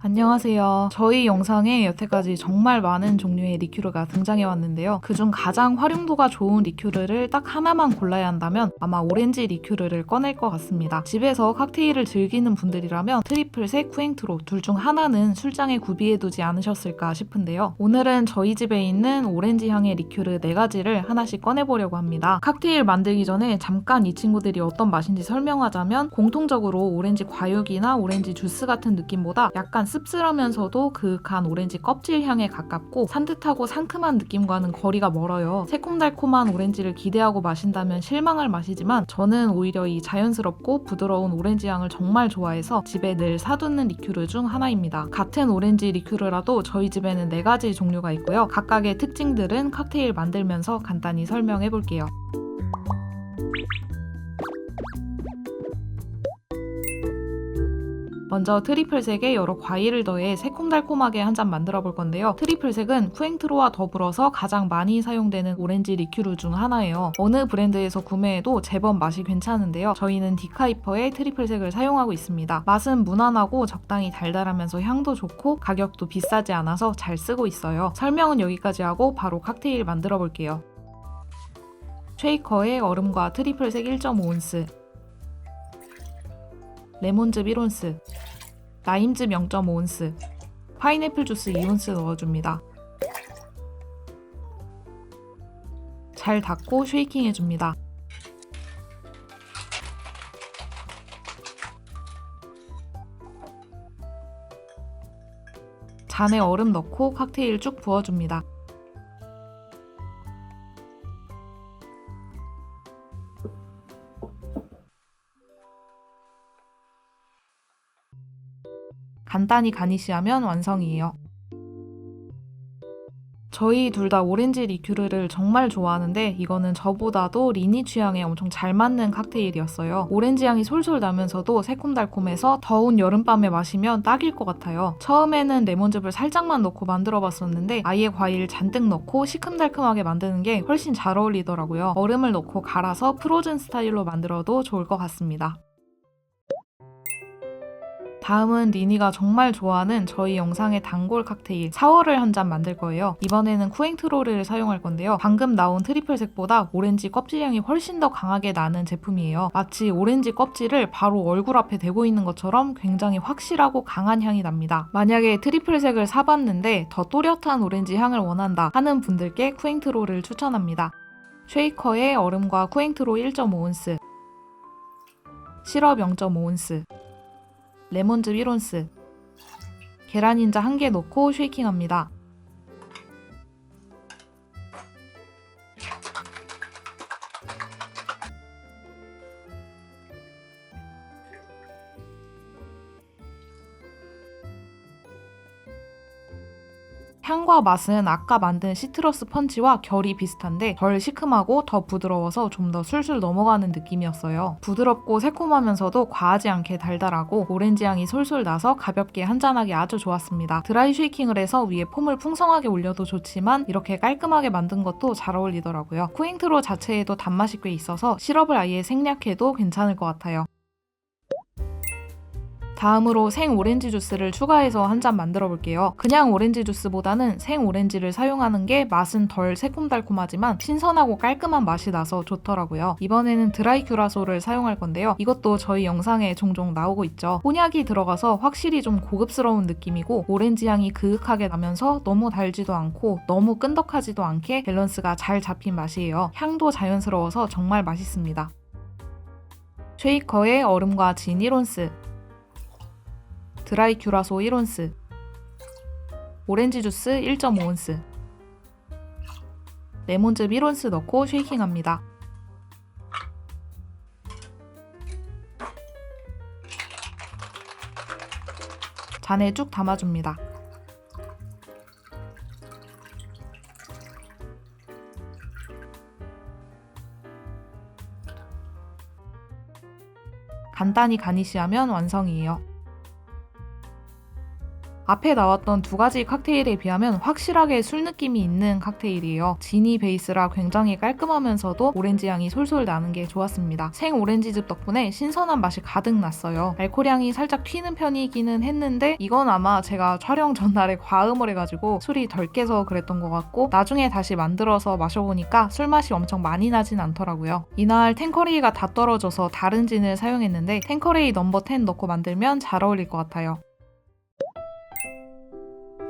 안녕하세요. 저희 영상에 여태까지 정말 많은 종류의 리큐르가 등장해 왔는데요. 그중 가장 활용도가 좋은 리큐르를 딱 하나만 골라야 한다면 아마 오렌지 리큐르를 꺼낼 것 같습니다. 집에서 칵테일을 즐기는 분들이라면 트리플색, 쿠앵트로 둘 중 하나는 술장에 구비해두지 않으셨을까 싶은데요. 오늘은 저희 집에 있는 오렌지 향의 리큐르 4가지를 하나씩 꺼내보려고 합니다. 칵테일 만들기 전에 잠깐 이 친구들이 어떤 맛인지 설명하자면 공통적으로 오렌지 과육이나 오렌지 주스 같은 느낌보다 약간 씁쓸하면서도 그윽한 오렌지 껍질 향에 가깝고 산뜻하고 상큼한 느낌과는 거리가 멀어요. 새콤달콤한 오렌지를 기대하고 마신다면 실망할 맛이지만 저는 오히려 이 자연스럽고 부드러운 오렌지 향을 정말 좋아해서 집에 늘 사두는 리큐르 중 하나입니다. 같은 오렌지 리큐르라도 저희 집에는 4가지 종류가 있고요. 각각의 특징들은 칵테일 만들면서 간단히 설명해 볼게요. 먼저 트리플색에 여러 과일을 더해 새콤달콤하게 한 잔 만들어 볼 건데요. 트리플색은 쿠앵트로와 더불어서 가장 많이 사용되는 오렌지 리큐르 중 하나예요. 어느 브랜드에서 구매해도 제법 맛이 괜찮은데요. 저희는 디카이퍼의 트리플색을 사용하고 있습니다. 맛은 무난하고 적당히 달달하면서 향도 좋고 가격도 비싸지 않아서 잘 쓰고 있어요. 설명은 여기까지 하고 바로 칵테일 만들어 볼게요. 쉐이커의 얼음과 트리플색 1.5온스 레몬즙 1온스, 라임즙 0.5온스, 파인애플 주스 2온스 넣어줍니다. 잘 닫고 쉐이킹 해줍니다. 잔에 얼음 넣고 칵테일 쭉 부어줍니다. 간단히 가니쉬하면 완성이에요. 저희 둘 다 오렌지 리큐르를 정말 좋아하는데 이거는 저보다도 리니 취향에 엄청 잘 맞는 칵테일이었어요. 오렌지 향이 솔솔 나면서도 새콤달콤해서 더운 여름밤에 마시면 딱일 것 같아요. 처음에는 레몬즙을 살짝만 넣고 만들어 봤었는데 아예 과일 잔뜩 넣고 시큼달콤하게 만드는 게 훨씬 잘 어울리더라고요. 얼음을 넣고 갈아서 프로즌 스타일로 만들어도 좋을 것 같습니다. 다음은 리니가 정말 좋아하는 저희 영상의 단골 칵테일 사워를 한 잔 만들 거예요. 이번에는 쿠앵트로를 사용할 건데요. 방금 나온 트리플색보다 오렌지 껍질향이 훨씬 더 강하게 나는 제품이에요. 마치 오렌지 껍질을 바로 얼굴 앞에 대고 있는 것처럼 굉장히 확실하고 강한 향이 납니다. 만약에 트리플색을 사봤는데 더 또렷한 오렌지 향을 원한다 하는 분들께 쿠앵트로를 추천합니다. 쉐이커의 얼음과 쿠앵트로 1.5온스 시럽 0.5온스 레몬즙 1온스, 계란 흰자 1개 넣고 쉐이킹합니다. 향과 맛은 아까 만든 시트러스 펀치와 결이 비슷한데 덜 시큼하고 더 부드러워서 좀 더 술술 넘어가는 느낌이었어요. 부드럽고 새콤하면서도 과하지 않게 달달하고 오렌지 향이 솔솔 나서 가볍게 한잔하기 아주 좋았습니다. 드라이 쉐이킹을 해서 위에 폼을 풍성하게 올려도 좋지만 이렇게 깔끔하게 만든 것도 잘 어울리더라고요. 쿠잉트로 자체에도 단맛이 꽤 있어서 시럽을 아예 생략해도 괜찮을 것 같아요. 다음으로 생 오렌지 주스를 추가해서 한 잔 만들어 볼게요. 그냥 오렌지 주스보다는 생 오렌지를 사용하는 게 맛은 덜 새콤달콤하지만 신선하고 깔끔한 맛이 나서 좋더라고요. 이번에는 드라이 큐라소를 사용할 건데요. 이것도 저희 영상에 종종 나오고 있죠. 혼약이 들어가서 확실히 좀 고급스러운 느낌이고 오렌지 향이 그윽하게 나면서 너무 달지도 않고 너무 끈덕하지도 않게 밸런스가 잘 잡힌 맛이에요. 향도 자연스러워서 정말 맛있습니다. 쉐이커의 얼음과 진 1온스 드라이 큐라소 1온스, 오렌지 주스 1.5온스, 레몬즙 1온스 넣고 쉐이킹합니다. 잔에 쭉 담아줍니다. 간단히 가니쉬하면 완성이에요. 앞에 나왔던 두 가지 칵테일에 비하면 확실하게 술 느낌이 있는 칵테일이에요. 진이 베이스라 굉장히 깔끔하면서도 오렌지 향이 솔솔 나는 게 좋았습니다. 생 오렌지즙 덕분에 신선한 맛이 가득 났어요. 알코올 향이 살짝 튀는 편이기는 했는데 이건 아마 제가 촬영 전날에 과음을 해가지고 술이 덜 깨서 그랬던 것 같고 나중에 다시 만들어서 마셔보니까 술 맛이 엄청 많이 나진 않더라고요. 이날 탱커레이가 다 떨어져서 다른 진을 사용했는데 탱커레이 넘버 10 넣고 만들면 잘 어울릴 것 같아요.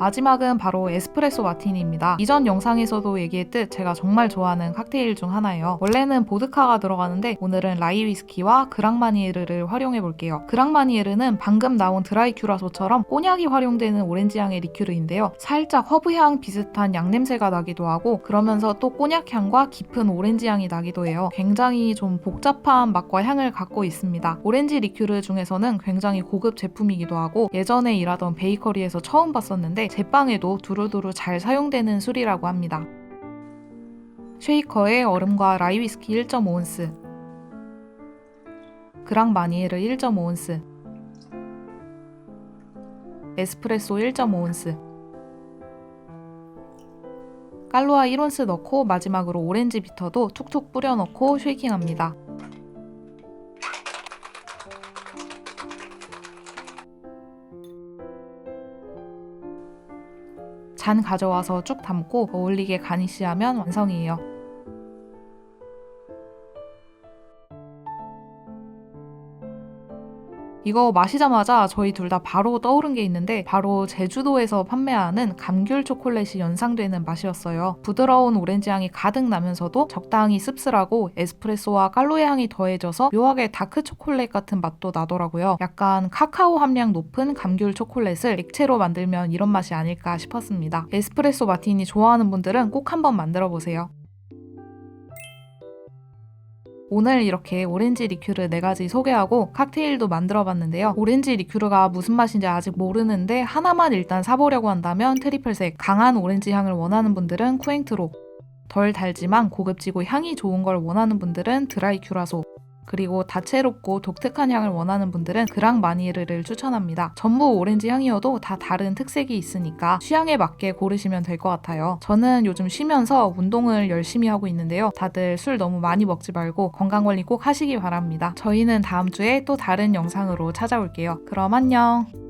마지막은 바로 에스프레소 마티니입니다. 이전 영상에서도 얘기했듯 제가 정말 좋아하는 칵테일 중 하나예요. 원래는 보드카가 들어가는데 오늘은 라이 위스키와 그랑마니에르를 활용해 볼게요. 그랑마니에르는 방금 나온 드라이 큐라소처럼 꼬냑이 활용되는 오렌지 향의 리큐르인데요. 살짝 허브향 비슷한 양냄새가 나기도 하고 그러면서 또 꼬냑 향과 깊은 오렌지 향이 나기도 해요. 굉장히 좀 복잡한 맛과 향을 갖고 있습니다. 오렌지 리큐르 중에서는 굉장히 고급 제품이기도 하고 예전에 일하던 베이커리에서 처음 봤었는데 제빵에도 두루두루 잘 사용되는 술이라고 합니다. 쉐이커에 얼음과 라이 위스키 1.5온스 그랑 마니에르 1.5온스 에스프레소 1.5온스 깔로아 1온스 넣고 마지막으로 오렌지 비터도 툭툭 뿌려 넣고 쉐이킹합니다. 잔 가져와서 쭉 담고 어울리게 가니쉬하면 완성이에요. 이거 마시자마자 저희 둘 다 바로 떠오른 게 있는데 바로 제주도에서 판매하는 감귤 초콜릿이 연상되는 맛이었어요. 부드러운 오렌지 향이 가득 나면서도 적당히 씁쓸하고 에스프레소와 깔로의 향이 더해져서 묘하게 다크 초콜릿 같은 맛도 나더라고요. 약간 카카오 함량 높은 감귤 초콜릿을 액체로 만들면 이런 맛이 아닐까 싶었습니다. 에스프레소 마티니 좋아하는 분들은 꼭 한번 만들어 보세요. 오늘 이렇게 오렌지 리큐르 4가지 소개하고 칵테일도 만들어 봤는데요. 오렌지 리큐르가 무슨 맛인지 아직 모르는데 하나만 일단 사보려고 한다면 트리플색, 강한 오렌지 향을 원하는 분들은 쿠엥트로, 덜 달지만 고급지고 향이 좋은 걸 원하는 분들은 드라이 큐라소, 그리고 다채롭고 독특한 향을 원하는 분들은 그랑 마니에르를 추천합니다. 전부 오렌지 향이어도 다 다른 특색이 있으니까 취향에 맞게 고르시면 될 것 같아요. 저는 요즘 쉬면서 운동을 열심히 하고 있는데요. 다들 술 너무 많이 먹지 말고 건강관리 꼭 하시기 바랍니다. 저희는 다음 주에 또 다른 영상으로 찾아올게요. 그럼 안녕!